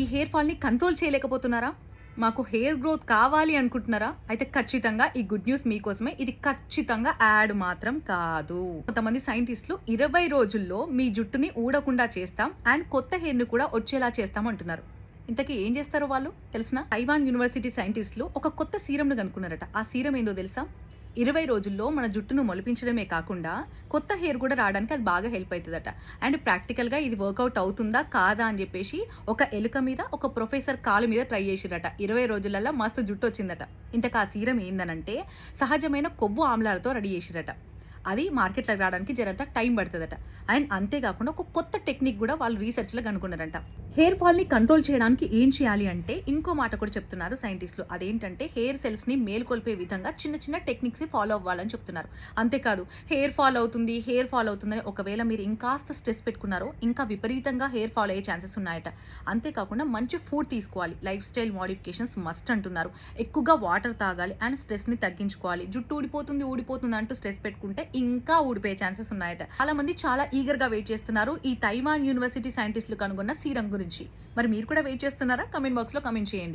ఈ hair ఫాల్ని control చేయలేకపోతున్నారా? మాకు hair growth కావాలి అనుకుంటున్నారా? అయితే ఖచ్చితంగా ఈ గుడ్ న్యూస్ మీకోసమే. ఇది ఖచ్చితంగా యాడ్ మాత్రం కాదు. కొంతమంది సైంటిస్టులు ఇరవై రోజుల్లో మీ జుట్టుని ఊడకుండా చేస్తాం అండ్ కొత్త హెయిర్ని కూడా వచ్చేలా చేస్తాం అంటున్నారు. ఇంతకీ ఏం చేస్తారో వాళ్ళు? తెలిసిన? తైవాన్ యూనివర్సిటీ సైంటిస్టులు ఒక కొత్త సీరంను కనుక్కున్నారట. ఆ సీరం ఏందో తెలుసా? ఇరవై రోజుల్లో మన జుట్టును మొలిపించడమే కాకుండా కొత్త హెయిర్ కూడా రావడానికి అది బాగా హెల్ప్ అవుతుందట అండ్ ప్రాక్టికల్గా ఇది వర్కౌట్ అవుతుందా కాదా అని చెప్పేసి ఒక ఎలుక మీద ఒక ప్రొఫెసర్ కాలు మీద ట్రై చేసిరట. ఇరవై రోజులలో మస్తు జుట్టు వచ్చిందట ఇంతకు ఆ సీరం ఏందనంటే సహజమైన కొవ్వు ఆమ్లాలతో రెడీ చేసిరట. అది మార్కెట్లోకి రావడానికి జరంత టైం పడుతుందట. అండ్ అంతేకాకుండా ఒక కొత్త టెక్నిక్ కూడా వాళ్ళు రీసెర్చ్లో కనుక్కున్నారంట. హెయిర్ ఫాల్ని కంట్రోల్ చేయడానికి ఏం చేయాలి అంటే ఇంకో మాట కూడా చెప్తున్నారు సైంటిస్టులు. అదేంటంటే హెయిర్ సెల్స్ని మేల్కొల్పే విధంగా చిన్న చిన్న టెక్నిక్స్ని ఫాలో అవ్వాలని చెప్తున్నారు. అంతేకాదు హెయిర్ ఫాల్ అవుతుంది హెయిర్ ఫాల్ అవుతుందని ఒకవేళ మీరు ఇంకాస్త స్ట్రెస్ పెట్టుకున్నారో ఇంకా విపరీతంగా హెయిర్ ఫాల్ అయ్యే ఛాన్సెస్ ఉన్నాయట. అంతేకాకుండా మంచి ఫుడ్ తీసుకోవాలి. లైఫ్ స్టైల్ మోడిఫికేషన్స్ మస్ట్ అంటున్నారు. ఎక్కువగా వాటర్ తాగాలి అండ్ స్ట్రెస్ని తగ్గించుకోవాలి. జుట్టు ఊడిపోతుంది ఊడిపోతుంది అంటూ స్ట్రెస్ పెట్టుకుంటే ఇంకా ఊడిపోయే ఛాన్సెస్ ఉన్నాయట. చాలా మంది చాలా ఈగర్గా వెయిట్ చేస్తున్నారు ఈ తైవాన్ యూనివర్సిటీ సైంటిస్టులు కనుగొన్న సీరం గురించి. మరి మీరు కూడా వెయిట్ చేస్తున్నారా? కమెంట్ బాక్స్లో కమెంట్ చేయండి.